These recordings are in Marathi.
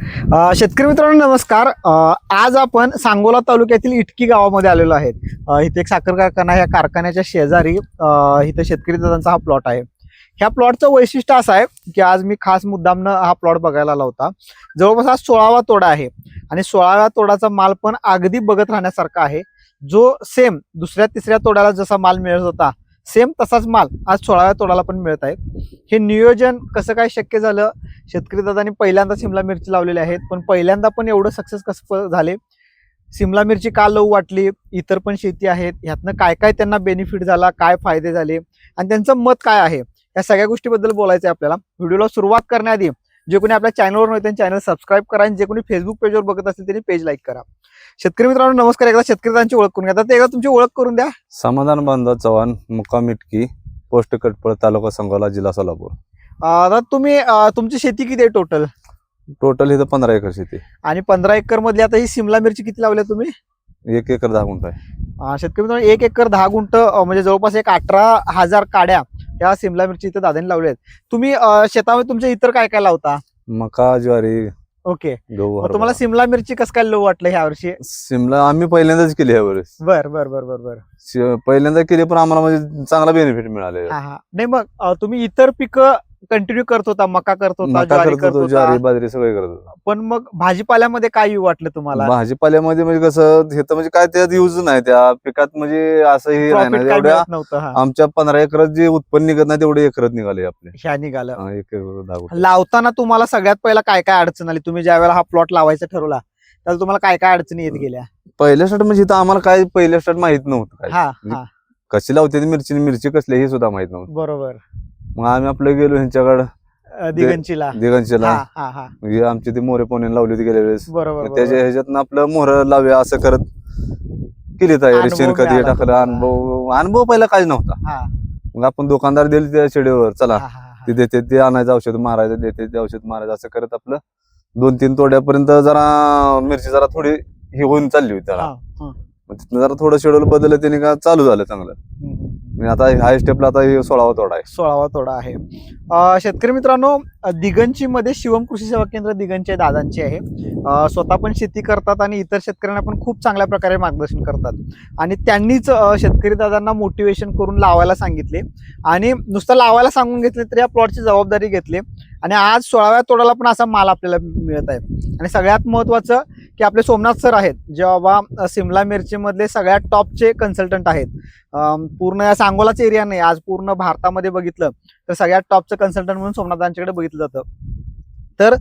शेतकरी मित्रांनो नमस्कार. आज आपण सांगोला तालुक्यातील इटकी गावामध्ये आलेलो आहेत. इथे एक साखर कारखाना या कारखान्याच्या शेजारी इथं शेतकरी दादांचा हा प्लॉट आहे. ह्या प्लॉटचं वैशिष्ट्य असं आहे की आज मी खास मुद्दामनं हा प्लॉट बघायला आला होता. जवळपास हा सोळावा तोडा आहे आणि सोळाव्या तोडाचा माल पण अगदी बघत राहण्यासारखा आहे. जो सेम दुसऱ्या तिसऱ्या तोड्याला जसा माल मिळत होता सेम तसाच माल आज सोळाव्या तोडाला पण मिळत आहे. हे नियोजन कसं काय शक्य झालं? शेतकरी दादांनी पहिल्यांदा सिमला मिरची लावलेली आहेत. पण पहिल्यांदा पण एवढं सक्सेस कसं झाले? सिमला मिरची का लव वाटली? इतर पण शेती आहेत. ह्यातनं काय काय त्यांना बेनिफिट झाला? काय फायदे झाले? आणि त्यांचं मत काय आहे? या सगळ्या गोष्टीबद्दल बोलायचं आहे आपल्याला. व्हिडिओला सुरुवात करण्याआधी जे कोणी आपल्या चॅनलवर नव्हते त्यांनी चॅनल सबस्क्राईब करा आणि जे कोणी फेसबुक पेजवर बघत असतील त्यांनी पेज लाईक करा. शेतकरी मित्रांनो नमस्कार. एकदा शेतकरी दादांची ओळख करून घ्या. तर एकदा तुमची ओळख करून द्या. समाधान बांधा चव्हाण मुक्काम इटकी पोस्ट कटपळ तालुका संगोला जिल्हा सोलापूर. दादा तुम्ही अं, तुमची शेती किती आहे टोटल टोटल इथं पंधरा एकर शेती आणि पंधरा एकर मधली आता ही सिमला मिरची किती लावल्या तुम्ही? एक एकर दहा गुंठ आहे. अं, शेतकरी मित्रांनो एक एकर दहा गुंठ अं, म्हणजे जवळपास एक अठरा हजार काड्या या सिमला मिरची इथं दादांनी लावल्या आहेत. तुम्ही अं, शेतामध्ये तुमच्या इतर काय काय लावता? मका ज्वारी ओके. गहू मग तुम्हाला हरभरा. सिमला मिरची कसं काय लो वाटलं ह्या वर्षी? सिमला आम्ही पहिल्यांदाच केली ह्यावेळेस बर बर बर बर बर. पहिल्यांदा केली पण आम्हाला म्हणजे चांगला बेनिफिट मिळाले हा हा. नाही मग अं, तुम्ही इतर पिकं कंटिन्यू करत होता मका करत होता मका ज्वारी करत करत होतो ज्वारी बाजरी सगळे करत होतो. पण मग भाजीपाल्यामध्ये काय वाटलं तुम्हाला? भाजीपाल्यामध्ये म्हणजे कसं हे तर म्हणजे काय त्यात यूज नाही. त्या पिकात म्हणजे असं हे नाही. प्रॉफिट ना काय एवढ्या मिळत नव्हतं हा. आमच्या पंधरा एकरात जे उत्पन्न निघत नाही तेवढे एकरच निघाले आपले. ह्या निघालं. हा, एक एकर दहा गुंठ. लावताना तुम्हाला सगळ्यात पहिला काय काय अडचण आली? तुम्ही ज्या वेळेला हा प्लॉट लावायचा ठरवला त्याला तुम्हाला काय काय अडचणी येत गेल्या? पहिल्या स्टार्ट म्हणजे इथं आम्हाला काय पहिल्या स्टार्ट माहीत नव्हतं काय. हा हा. कशी लावते ती मिरची आणि मिरची कसली हे सुद्धा माहीत नव्हतं. बरोबर. मग आम्ही आपलं गेलो ह्यांच्याकडं. दिगंचीला. दिगंचीला. हा हा हा. म्हणजे आमची ती मोरे पोने लावली होती गेल्या वेळेस. बरोबर त्याच्या. ह्याच्यातनं आपलं मोहर लावूया असं करत केली तयारी अनुभव शेण कधी मिळाला. टाकलं. अनुभव अनुभव पहिला काहीच नव्हता. हा. मग आपण दुकानदार दिले त्या शेडीवर चला. ते देते ते आणायचं औषध मारायचं देते ते औषध मारायचं असं करत आपलं दोन तीन तोड्यापर्यंत जरा मिरची जरा थोडी ही होऊन चालली होती त्याला. तिथनं जरा थोडं शेड्यूल बदललं त्याने का चालू झालं चांगलं. आणि आता हाय स्टेपला आता सोळावा तोडा आहे. सोळावा तोडा आहे. अं, शेतकरी मित्रांनो दिगंची मध्ये शिवम कृषी सेवा केंद्र दिगंचे दादांचे आहे. अं, स्वतः पण शेती करतात आणि इतर शेतकऱ्यांना पण खूप चांगल्या प्रकारे मार्गदर्शन करतात. आणि त्यांनीच अं, शेतकरी दादांना मोटिवेशन करून लावायला सांगितले. आणि नुसतं लावायला सांगून घेतले तर या प्लॉटची जबाबदारी घेतली. आणि आज सोळाव्या तोडाला पण असा माल आपल्याला मिळत आहे. आणि सगळ्यात महत्वाचं की आपले सोमनाथ सर आहेत जे बाबा सिमला मिरचीमधले सगळ्यात टॉपचे कन्सल्टंट आहेत. पूर्ण या सांगोलाच एरिया नाही आज पूर्ण भारतामध्ये बघितलं तर सगळ्यात टॉपचं कन्सल्टंट म्हणून सोमनाथांच्याकडे बघितलं जातं. तर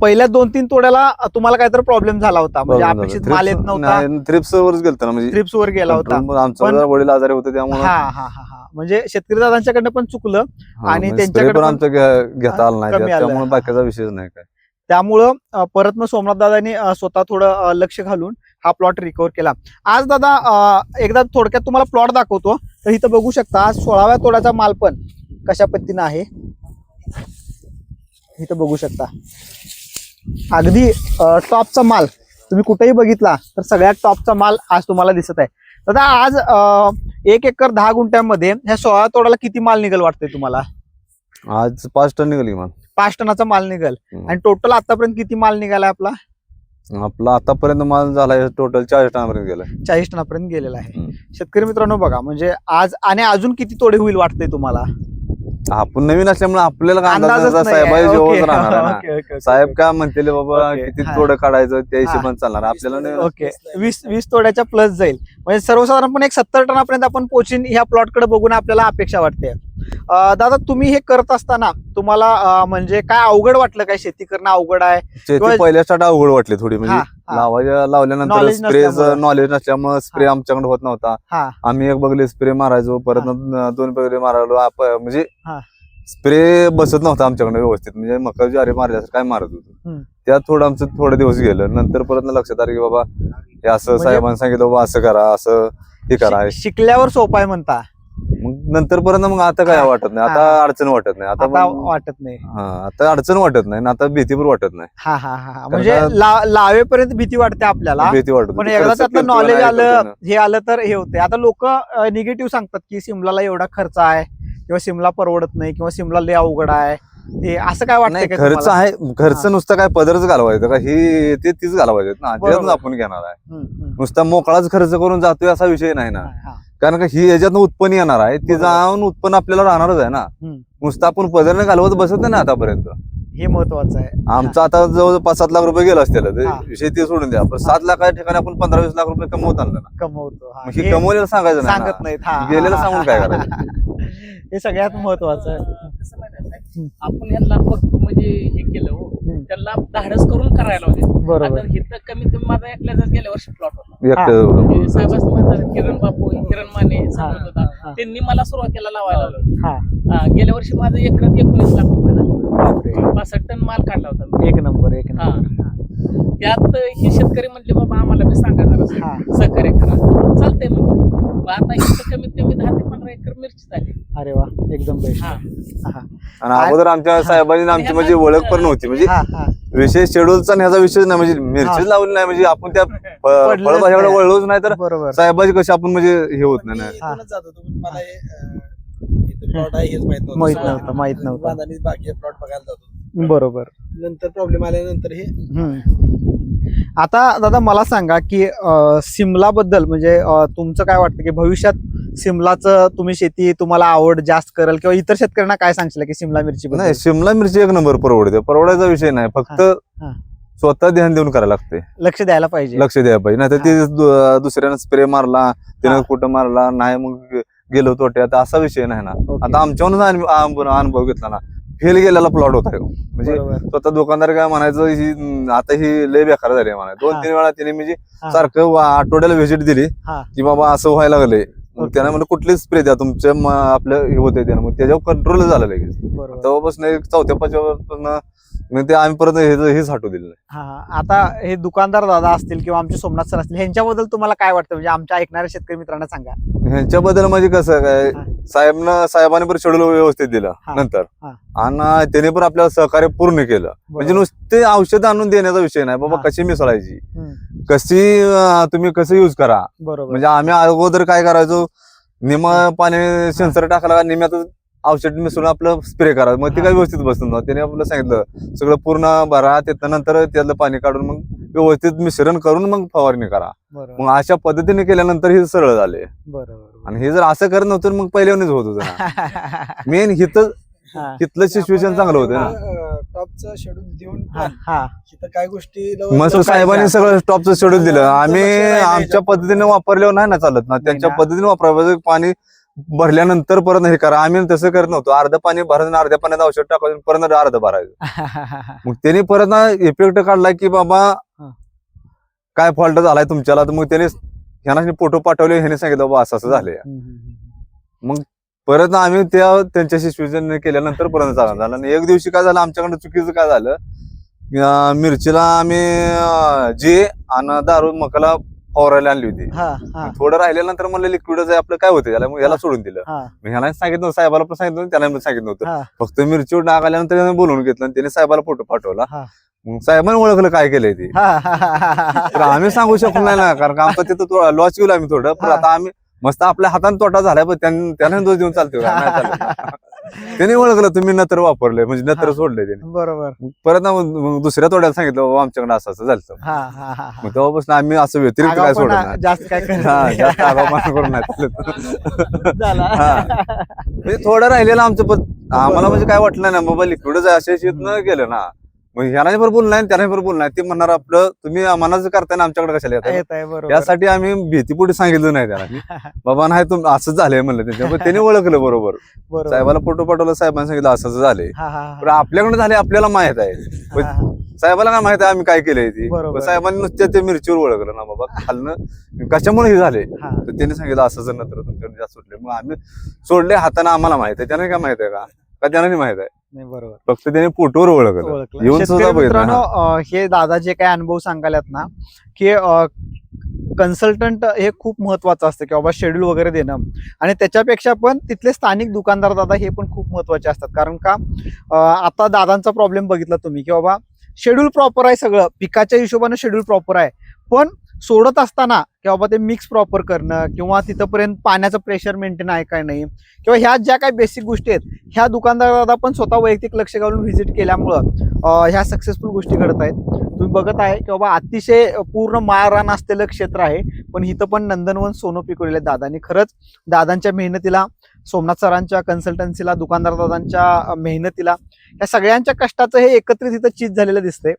पहिल्या दोन तीन तोड्याला तुम्हाला काहीतरी प्रॉब्लेम झाला होता. म्हणजे अपेक्षित माल येत नव्हता. थ्रिप्स वरच गेलतो ना म्हणजे ट्रिप्स वर गेला होता. आमचा वडील आजारी होते त्यामुळे. हा हा हा म्हणजे शेतकरी दादांच्याकडनं पण चुकलं आणि त्यांच्याकडे पण पण- आमचं घेता आलं नाही. त्यामुळे बाकीचा विषय नाही काय. त्यामुळं परत मग सोमनाथ दादांनी स्वतः थोडं लक्ष घालून हा प्लॉट रिकव्हर केला. आज दादा एकदा थोडक्यात तुम्हाला प्लॉट दाखवतो. तर इथं बघू शकता आज सोळाव्या तोड्याचा माल पण कशा पद्धतीनं आहे. इथं बघू शकता. अगदी टॉपचा माल तुम्ही कुठेही बघितला तर सगळ्यात टॉपचा माल आज तुम्हाला दिसत आहे. दादा आज एक एकर दहा गुंठ्यामध्ये ह्या सोळा तोड्याला किती माल निघेल वाटतंय तुम्हाला? आज पाच टन निघाली मग. पाच टनाचा माल निघेल. आणि टोटल आतापर्यंत किती माल निघाला आपला? आपला आतापर्यंत माल झालाय टोटल चाळीस टनापर्यंत गेलाय चाळीस टनापर्यंत गेलेला आहे. शेतकरी मित्रांनो बघा म्हणजे आज आणि अजून किती तोडे होईल वाटतंय तुम्हाला? आपण नवीन असल्यामुळे आपल्याला काय अंदाज अंदाजच नसता, नाही आहे. साहेबाई ओके, जेवण राहणार आहे ना. Okay, okay, okay. साहेब काय म्हणतील बाबा ओके, किती हा. तोडं काढायचं त्या. हिशोबाने चालणार. आपल्याला नाही ओके. वीस वीस तोड्याच्या प्लस जाईल. म्हणजे सर्वसाधारणपणे एक सत्तर टनापर्यंत आपण पोचीन ह्या प्लॉटकडे बघून आपल्याला अपेक्षा वाटते. अं, दादा तुम्ही हे करत असताना तुम्हाला अं, म्हणजे काय अवघड वाटलं काय? शेती करणं अवघड आहे. शेती किंवा- पहिल्या स्टार्ट अवघड वाटली थोडी हा, म्हणजे लावायच्या लावल्यानंतर Knowledge स्प्रे नसल्यामुळं. नॉलेज नसल्यामुळे स्प्रे हा. आमच्याकडे होत नव्हता हा आम्ही एक बघले स्प्रे मारायचो परत. न- दोन बगले मारायलो आप- म्हणजे हा. स्प्रे बसत नव्हता आमच्याकडे व्यवस्थित म्हणजे मका ज्वारी मारल्यास काय मारत होतो हम्म. त्यात थोडं आमचं थोडे दिवस गेलं नंतर परत न लक्षात आलं की बाबा हे असं म्हणजे- साहेबांनी सांगितलं बाबा असं करा असं हे करा शिक- शिकल्यावर सोपा आहे म्हणता नंतर पर्यंत मग आता काय. वाटत नाही. आता अडचण वाटत नाही आता आता मग- वाटत नाही हा आता अडचण वाटत नाही आता भीती पण वाटत नाही हा हा हा हा. म्हणजे का- ला- लावेपर्यंत भीती वाटते आपल्याला भीती वाटत पण होती. एकदा खर्च त्यातलं किरकोळ नॉलेज नाही आलं. हे आलं तर हे होते आता लोक निगेटिव्ह सांगतात की सिमलाला एवढा खर्च आहे किंवा सिमला परवडत नाही किंवा सिमला लय अवघड आहे ते असं काय वाटतं नाही का खर्च तुम्हाला? आहे खर्च हा. नुसतं काय पदरच घालवायचं का ही ते तीच घालवायचं ना बरोबर. आपण घेणार आहे हम्म, हम्म. नुसता मोकळाच खर्च करून जातोय असा विषय नाही ना हा, हा. कारण का ही याच्यातनं उत्पन्न येणार आहे ती. जाऊन उत्पन्न आपल्याला राहणारच आहे ना. नुसतं आपण पदरने घालवत बसत नाही ना आतापर्यंत हे महत्वाचं आहे आमचं आता जवळ पाच सात लाख रुपये गेलं असतील ते हा. विषय ते सोडून द्या पण सात लाखाच्या ठिकाणी आपण पंधरा वीस लाख रुपये कमवत आणलं ना कमवतो हा. कमवलेलं सांगायचं नाही सांगत ना. नाहीत हा गेलेलं हा, सांगून काय हा. करायचं? हे सगळ्यात महत्वाचं आहे आपण यांना फक्त म्हणजे हे केलं हो. त्यांना धाडस करून करायला होते. बरोबर. आता इथं कमीत कमी माझा एकल्याचाच गेल्या वर्षी प्लॉट होता. एकटं म्हणजे किरण बापू किरण माने हा. होता. त्यांनी मला सुरुवातीला लावायला लावलं. हा. हा, गेल्या वर्षी माझं एकरात एकोणीस लाख रुपये झाले. पासष्ट टन माल काढला होता मी. एक नंबर एक हा. नंबर. त्यात हे शेतकरी म्हणले बाबा आम्हाला बी सांगा जरा हा. सहकार्य करा. चालतंय म्हणलं. मग आता इथं कमीत कमी दहा ते पंधरा एकर मिरची झाली. अरे वा एकदम बेस्ट हा. हा. आणि अगोदर आमच्या साहेबांनी आमची म्हणजे ओळख पण नव्हती. म्हणजे हा हा. विशेष शेड्यूलचा ह्याचा विषय नाही म्हणजे मिरचीच लावली नाही म्हणजे आपण त्या पडलंच फळभाज्याकडे नाही. वळलोच नाही तर बरोबर. साहेबाची कशी आपण म्हणजे हे होत नाही ना. इथूनच जात मला हे प्लॉट आहे हेच माहीत नव्हतं. माहीत. नव्हतं, माहीत नव्हतं. बांधानीच बाकी प्लॉट बघायला जातो. बरोबर. नंतर प्रॉब्लेम आल्यानंतर हे हम्म. आता दादा मला सांगा की सिमला बद्दल म्हणजे तुमचं काय वाटतं की भविष्यात सिमलाचं तुम्ही शेती तुम्हाला आवड जास्त करेल किंवा इतर शेतकऱ्यांना काय सांगशील की सिमला मिरची नाही शिमला मिरची एक नंबर परवडते. परवडायचा विषय नाही. फक्त हा. स्वतः ध्यान देऊन करायला लागते. लक्ष द्यायला पाहिजे. लक्ष द्यायला पाहिजे. नाही तर ते दु- दुसऱ्यानं स्प्रे मारला हा. त्यानं कुठं मारला नाही मग गेलो तोट्यात असा विषय नाही ना. ओके. आता अनु- अनुभव घेतला ना. फेल गेलेला प्लॉट होता ह्यो. म्हणजे बरोबर स्वतः दुकानदार काय म्हणायचं ही आता ही लय बेकार झाली म्हणा दोन. तीन वेळा तिने म्हणजे हा. सारखं वा- आठवड्याला व्हिजिट दिली हा. की बाबा असं व्हायला लागलंय मग ओके. त्यानं म्हणजे कुठलीच स्प्रे द्या तुमच्या म- आपलं हे होतंय त्यानं मग त्याच्यावर कंट्रोल झालं लगेच बरोबर तेव्हापासून एक चौथ्या पाचव्या मग ते आम्ही परत हे हेच हटू दिलं नाही. हा हा. आता हे दुकानदार दादा असतील किंवा आमचे सोमनाथ सर असतील ह्यांच्याबद्दल तुम्हाला काय वाटतं म्हणजे आमच्या ऐकणाऱ्या शेतकरी मित्रांना सांगा ह्यांच्याबद्दल म्हणजे कसं काय हा. साहेबनं साहेबांनी पण शेड्यूल व्यवस्थित दिलं हा. नंतर हा. आणि त्याने पण आपल्याला सहकार्य पूर्ण केलं म्हणजे. नुसते औषध आणून देण्याचा विषय नाही बाबा हा. कशी मिसळायची हम्म. कशी अं, तुम्ही कसं युज करा बरोबर म्हणजे आम्ही अगोदर काय करायचो निम पाणी सेन्सर टाकला निम्यातच औषध मिसळून आपलं स्प्रे करा मग ते. काय व्यवस्थित बसून. त्याने आपलं सांगितलं सगळं पूर्ण भरा त्यानंतर त्यातलं पाणी काढून मग व्यवस्थित मिश्रण करून मग फवारणी करा मग अशा पद्धतीने केल्यानंतर हे सरळ झाले बरोबर आणि हे जर असं करत नव्हतं मग पहिल्यानेच होत होतं मेन हिथं हा. हिथलं सिच्युएशन चांगलं होतं ना टॉपचं शेड्यूल देऊन हा, हा. काय गोष्टी साहेबांनी सगळं स्टॉपचं शेड्यूल दिलं आम्ही आमच्या. पद्धतीने वापरल्यावर नाही ना चालत ना त्यांच्या. पद्धतीने वापरावं पाणी भरल्यानंतर परत हे करा. आम्ही तसं करत नव्हतो. अर्ध पाणी भरायचं अर्ध्या पाण्यात औषध टाकायचं परत अर्ध भरायचं. मग त्यांनी परत ना इफेक्ट काढला की बाबा. काय फॉल्ट झालाय तुमच्याला? तर मग त्याने ह्यांना फोटो पाठवले ह्याने सांगितलं बाबा असं असं झालंय. हम्म. परत आम्ही त्या त्यांच्याशी सूचना केल्यानंतर परत चांगलं झालं. आणि एक दिवशी काय झालं? आमच्याकडनं चुकीचं काय झालं? मिरचीला आम्ही जे आणि दारू मकाला फवारायला आणली होती. हा, हा, थोडं राहिल्यानंतर म्हणलं लिक्विडच आहे आपलं काय होतं याला मग याला सोडून दिलं. हा, मग ह्याला सांगितलं साहेबाला पण सांगितलं त्याला पण सांगितलं नव्हतं. हा. फक्त मिरचीवर डाग आल्यानंतर त्याने बोलवून घेतलं आणि त्याने साहेबाला फोटो पाठवला. हा. मग साहेबांनी ओळखलं काय केलंय ते. हा, हा, हा, हा, तर आम्ही सांगू शकलो नाही ना कारण का आमचं तिथं लॉस गेलो आम्ही थोडं. पण हा. आता आम्ही मस्त आपल्या हाताने तोटा झालाय पण त्यां- त्याने दोष देऊन चालत. त्याने ओळखलं तुम्ही नत्र वापरलंय म्हणजे नत्र. सोडलंय त्याने बरोबर परत ना मग मग दुसऱ्या तोड्याला सांगितलं बाबा आमच्याकडे असं असं झालं हा हा हा हा. मग तेव्हापासून आम्ही असं व्यतिरिक्त काय सोडलं आगाऊपणा नाही. जास्त काय करत हा, नाही. जास्त आगाऊपणा करून नाही चालत. झाला हा. म्हणजे थोडं राहिलेलं आमचं पण आम्हाला म्हणजे काय वाटलं ना बाबा लिक्विडच अशा शेत न गेलं ना मग ह्याने बरोबर बोललं नाही त्याने बरोबर नाही ते म्हणणार आपलं तुम्ही मनाचं करताय ना आमच्याकडे कशाला येतात येत आहे बरोबर. यासाठी आम्ही भीतीपुढे सांगितलं नाही त्याला बाबा नाही तुम असंच झालंय म्हणलं त्यांच्या पण त्यांनी ओळखलं बरोबर. बरोबर. साहेबाला फोटो पाठवला साहेबांनी सांगितलं असं असं झालंय. हा, हा, पण हा. आपल्याकडे झाले आपल्याला माहीत आहे. हा, हा. साहेबाला काय माहीत आहे आम्ही काय केलंय ती? बरोबर. पण साहेबांनी नुसत्या ते मिरचीवर ओळखलं ना बाबा खालनं कशामुळे हे झाले हा. तर त्यांनी सांगितलं असं जर नंतर तुमच्याकडे जास्त सुटले मग आम्ही सोडले हाताने आम्हाला माहीत आहे. त्याने काय माहीत आहे का? का त्याने नाही माहीत आहे? नाही बरोबर. फक्त त्याने फोटोवर ओळखलं. येऊन सुद्धा मित्रांनो हा. दादा जे काही अनुभव सांगायलात ना की कन्सल्टंट हे खूप महत्वाचं असतं की बाबा शेड्यूल वगैरे देणं. आणि त्याच्यापेक्षा पण तिथले स्थानिक दुकानदार दादा हे पण खूप महत्त्वाचे असतात. कारण का आता दादांचा प्रॉब्लेम बघितला तुम्ही की बाबा शेड्यूल प्रॉपर आहे सगळं. पिकाच्या हिशोबाने शेड्यूल प्रॉपर आहे. पण सोडत असताना की बाबा ते मिक्स प्रॉपर करणं किंवा तिथंपर्यंत पाण्याचं प्रेशर मेंटेन आहे काय नाही किंवा ह्या ज्या काही बेसिक गोष्टी आहेत ह्या दुकानदाराला पण स्वतः वैयक्तिक लक्ष घालून व्हिजिट केल्यामुळं ह्या सक्सेसफुल गोष्टी घडत आहेत. तुम्ही बघत आहे की बाबा अतिशय पूर्ण माळरान असलेलं क्षेत्र आहे पण इथं पण नंदनवन सोनं पिकवलेलं दादांनी दादानी. खरंच दादांच्या मेहनतीला सोमनाथ सरांच्या कन्सल्टन्सीला दुकानदार दादांच्या मेहनतीला या सगळ्यांच्या कष्टाचं हे एकत्रित इथं चीज झालेलं दिसतंय.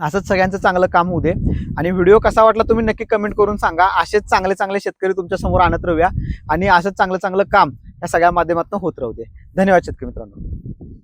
असंच सगळ्यांचं चांगलं काम होऊ दे. आणि व्हिडिओ कसा वाटला तुम्ही नक्की कमेंट करून सांगा. असेच चांगले चांगले शेतकरी तुमच्यासमोर आणत राहूया. आणि असंच चांगलं चांगलं काम या सगळ्या माध्यमातून होत राहू दे. धन्यवाद शेतकरी मित्रांनो.